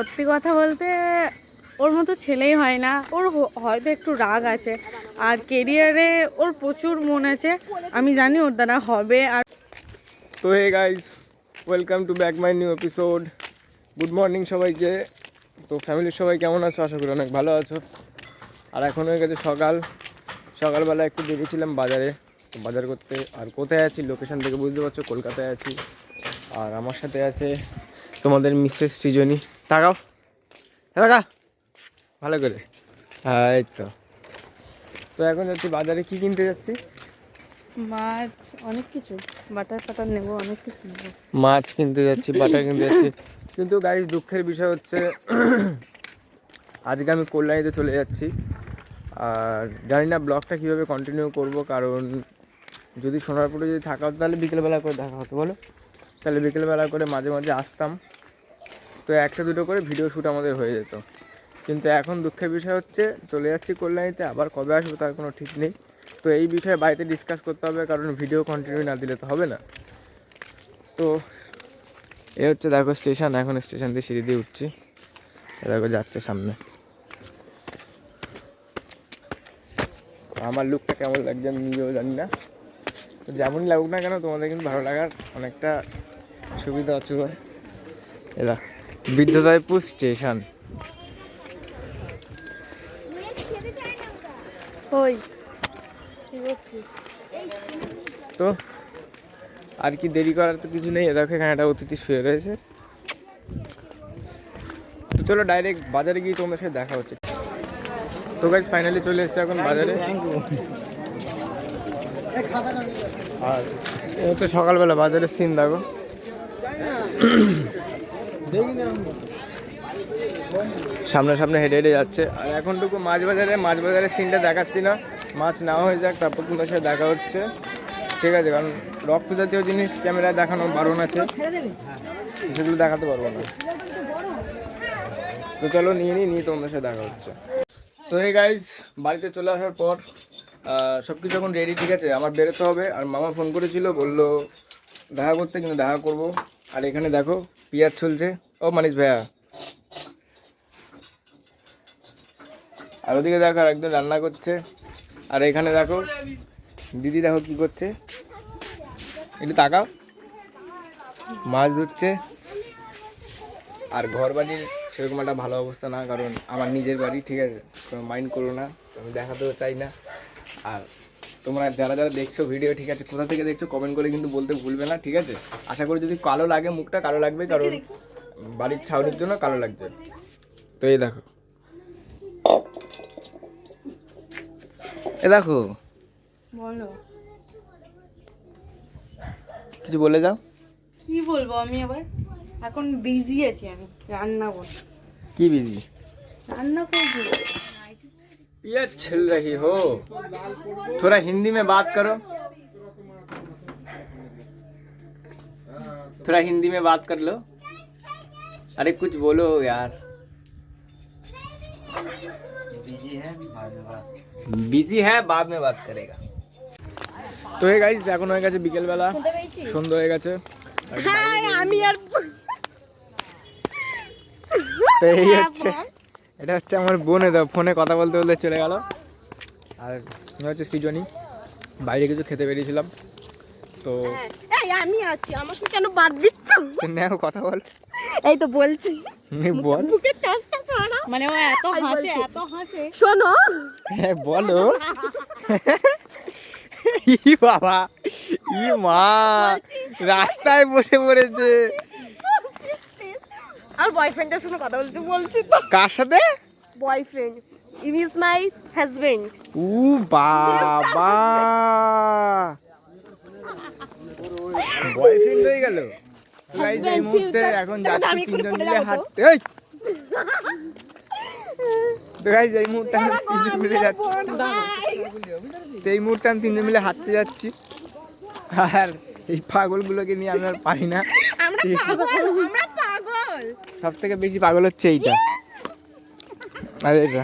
সত্যি কথা বলতে ওর মতো ছেলেই হয় না। ওর হয়তো একটু রাগ আছে। আর কেরিয়ারে ওর প্রচুর মন আছে। আমি জানি ওর দ্বারা হবে। আর তো hey guys welcome to back my new episode good morning সবাইকে। তো ফ্যামিলির সবাই কেমন আছো? আশা করি অনেক ভালো আছো। আর এখন হয়ে গেছে সকাল। সকালবেলা একটু দেখেছিলাম বাজারে। বাজার করতে আর কোথায় আছি? লোকেশান থেকে বুঝতে পারছ, কলকাতায় আছি। আর আমার সাথে আছে তোমাদের মিসেস সৃজনী। তাকাও। হ্যাঁ তাকা ভালো করে। হ্যাঁ এই তো। তো এখন যাচ্ছি বাজারে কি কিনতে যাচ্ছি? মাছ অনেক কিছু। বাটার ফাটার নেব অনেক কিছু নেব মাছ কিনতে যাচ্ছি বাটার কিনতে যাচ্ছি। কিন্তু গাইজ দুঃখের বিষয় হচ্ছে আজকে আমি কল্যাণীতে চলে যাচ্ছি। আর জানি না ব্লগটা কীভাবে কন্টিনিউ করব কারণ যদি সোনারপুরে যদি থাকা হতো তাহলে বিকেলবেলা করে দেখা হতো বলো? তাহলে বিকেলবেলা করে মাঝে মাঝে আসতাম। তো একটা দুটো করে ভিডিও শ্যুট আমাদের হয়ে যেত। কিন্তু এখন দুঃখের বিষয় হচ্ছে, চলে যাচ্ছি কল্যাণীতে, আবার কবে আসব তার কোনো ঠিক নেই। তো এই বিষয়ে বাড়িতে ডিসকাস করতে হবে, কারণ ভিডিও কন্টিনিউ না দিলে তো হবে না। তো এ হচ্ছে দেখো স্টেশন এখন স্টেশন দিয়ে সিঁড়ি দিয়ে উঠছি। দেখো যাচ্ছে সামনে। আমার লুকটা কেমন লাগছে আমি নিজেও জানি না। তো যেমনই লাগুক না কেন, তোমাদের কিন্তু ভালো লাগার অনেকটা সুবিধা আছে। এরা বিদ্যুতায়পুর স্টেশন। ওই। তো আর কি দেরি করার তো কিছু নেই। দেখো এখানে একটা অতিথি শুয়ে রয়েছে। তো চলো ডাইরেক্ট বাজারে গিয়ে তোমাদের সাথে দেখা হচ্ছে। তো গাইজ ফাইনালি চলে এসেছে এখন বাজারে। আর হচ্ছে সকালবেলা বাজারের সিন দেখো। সামনে সামনে হেঁটে হেঁটে যাচ্ছে। আর এখনটুকু মাছ বাজারে, মাছ বাজারের সিনটা দেখাচ্ছি না। মাছ না হয়ে যাক, তারপর তোমার সাথে দেখা হচ্ছে। ঠিক আছে, কারণ রক্ত জাতীয় জিনিস ক্যামেরায় দেখানো বারণ আছে। সেগুলো দেখাতে পারব না। তো চলো, নিয়ে নিই, নিয়ে তোমাদের সাথে দেখা হচ্ছে। তো এই গাইজ বাড়িতে চলে আসার পর সব কিছু এখন রেডি ঠিক আছে? আমার বেরোতে হবে। আর মামা ফোন করেছিল, বলল, দেখা করতে, কিন্তু দেখা করব। আর এখানে দেখো পিঁয়াজ চলছে ও মানিস ভাইয়া। আর ওদিকে দেখো আর একজন রান্না করছে। আর এখানে দেখো, দিদি দেখো কি করছে। একটু তাকাও। মাছ ধরছে। আর ঘর বাড়ির সেরকম একটা ভালো অবস্থা না, কারণ আমার নিজের বাড়ি, ঠিক আছে মাইন্ড করো না, আমি দেখাতেও চাই না। আর তোমরা যারা যারা দেখছ ভিডিও ঠিক আছে কোথা থেকে দেখছ কমেন্ট করে কিন্তু বলতে ভুলবে না ঠিক আছে? আশা করি যদি কালো লাগে মুখটা কালো লাগবে কারণ বাড়ির ছাউনির জন্য কালো লাগবে তো এই দেখো। এ দেখো। বলো। কিছু বলে যাও। কি বলব আমি আবার? এখন বিজি আছি আমি রান্না করছি কি বিজি রান্না করব। ये छिल रही हो थोड़ा हिंदी में बात करो थोड़ा हिंदी में बात कर लो अरे कुछ बोलो यार বিজি হ্যাঁ বাদ মে বাত করেগা তো হে গাইস এখন হয়ে গেছে বিকেলবেলা সন্ধ্যা হয়ে গেছে আর আমি আর তো এই হচ্ছে এটা হচ্ছে আমার বোন দাও ফোনে কথা বলতে বলতে চলে গেল। আর আমি হচ্ছে সৃজনী বাইরে কিছু খেতে বেরিয়েছিলাম। তো এই আমি আছি আমাকে কেন বাদ দিচ্ছ? নেও কথা বল। এই তো বলছি। বল। মানে ও এত হাসে এত হাসে। শোনো। হ্যাঁ বলো। ই বাবা ই মা। রাস্তায় বসে পড়েছে। আর বয়ফ্রেন্ডের কথা বলতে বলছি তো। কার সাথে? Boyfriend it is my husband উ বাবা। বয়ফ্রেন্ড হয়ে গেল। গাইজ এই মুহূর্তে এখন যাচ্ছি তিনজন মিলে হাঁটতে এই! তো গাইজ এই মুহূর্তে আমি তিনজন মিলে যাচ্ছি। তো এই মুহূর্তে আমি তিনজন মিলে হাঁটতে যাচ্ছি। আর এই পাগলগুলোকে নিয়ে আমি আর পারি না। আমরা আমরা সব থেকে বেশি পাগল হচ্ছে এইটা। আর এটা?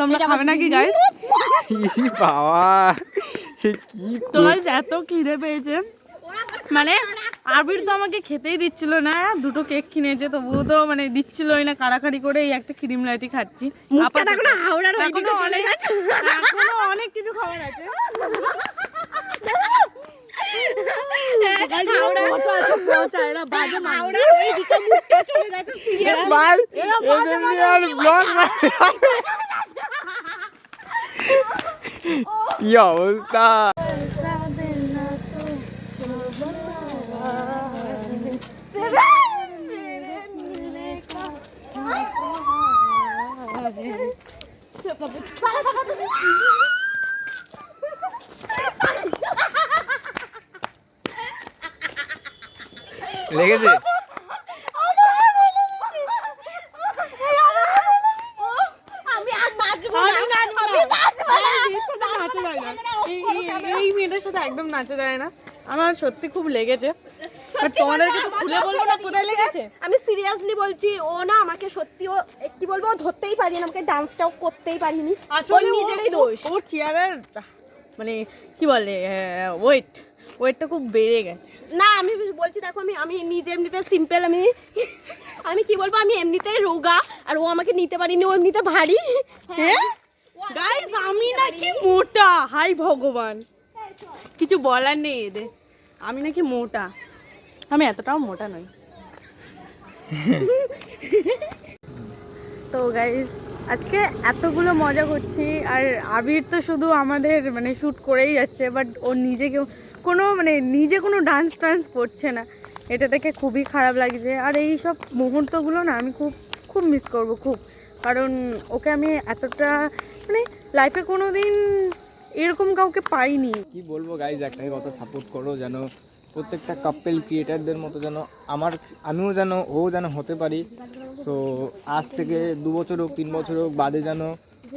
তোমরা খাবে নাকি গাইস ই বাবা কি তোমার এত খিদে পেয়েছে। মানে আবির তো আমাকে খেতেই দিচ্ছিল না দুটো কেক কিনেছে তবুও তো মানে দিচ্ছিলই না কাড়াকাড়ি করে এই একটা ক্রিম লাইটি খাচ্ছি। হাওড়ার এখনও অনেক এখনও অনেক কিছু খাবার আছে। হাওড়ার ওই দিকে মুখটা চলে যাচ্ছে সিরিয়াস ভাই এদের নিয়ে আর ব্লগ কি অবস্থা না। এই- মেয়েটার সাথে একদম নাচা যায় না। আমার সত্যি খুব লেগেছে। তোমাদেরকে তো খুলে বলব না কোথায় লেগেছে? আমি সিরিয়াসলি বলছি ও না আমাকে সত্যি ও কি বলব ও ধরতেই পারি না আমাকে ডান্সটাও করতেই পারিনি। ওর আসলে নিজেরই দোষ। ওর চেয়ারের মানে কি বলে ওয়েট ওয়েটটা খুব বেড়ে গেছে। না আমি বলছি দেখো আমি আমি নিজে এমনিতে সিম্পল আমি আমি কি বলব আমি এমনিতেই রোগা আর ও আমাকে নিতে পারিনি ও এমনিতে ভারী। হ্যাঁ? গাইস আমি নাকি মোটা। হাই ভগবান। কিছু বলার নেই এদের। আমি নাকি মোটা। আমি এতটাও মোটা নই। তো গাইস আজকে এতগুলো মজা করছি আর আবির তো শুধু আমাদের মানে শ্যুট করেই যাচ্ছে বাট ও নিজে কেউ কোনো মানে নিজে কোনো ডান্স টান্স করছে না। এটা দেখে খুবই খারাপ লাগছে। আর এই সব মুহূর্তগুলো না আমি খুব খুব মিস করব, খুব। কারণ ওকে আমি এতটা মানে লাইফে কোনো দিন এরকম কাউকে পাইনি। কি বলব গাইজ একটাই কথা সাপোর্ট করো যেন প্রত্যেকটা কাপেল ক্রিয়েটারদের মতো যেন আমার, আমিও যেন, ও যেন হতে পারি। তো আজ থেকে দু বছর হোক, তিন বছর হোক, বাদে যেন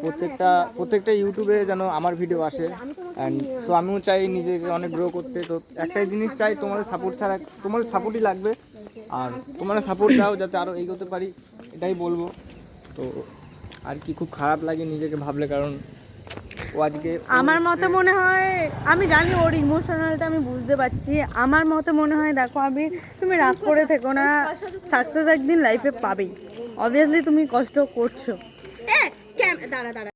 প্রত্যেকটা প্রত্যেকটা ইউটিউবে যেন আমার ভিডিও আসে। অ্যান্ড সো আমিও চাই নিজেকে অনেক গ্রো করতে। তো একটাই জিনিস চাই, তোমাদের সাপোর্ট ছাড়া, তোমাদের সাপোর্টই লাগবে। আর তোমরা সাপোর্ট দাও যাতে আরও এগোতে পারি, এটাই বলব। তো আর কি, খুব খারাপ লাগে নিজেকে ভাবলে, কারণ ও আজকে আমার মতে মনে হয়, আমি জানি ওর ইমোশনালটা আমি বুঝতে পারছি। আমার মতে মনে হয়, দেখো আমি, তুমি রাগ করে থেকো না সাকসেস একদিন লাইফে পাবেই। অবভিয়াসলি তুমি কষ্ট করছ। 到了，到了。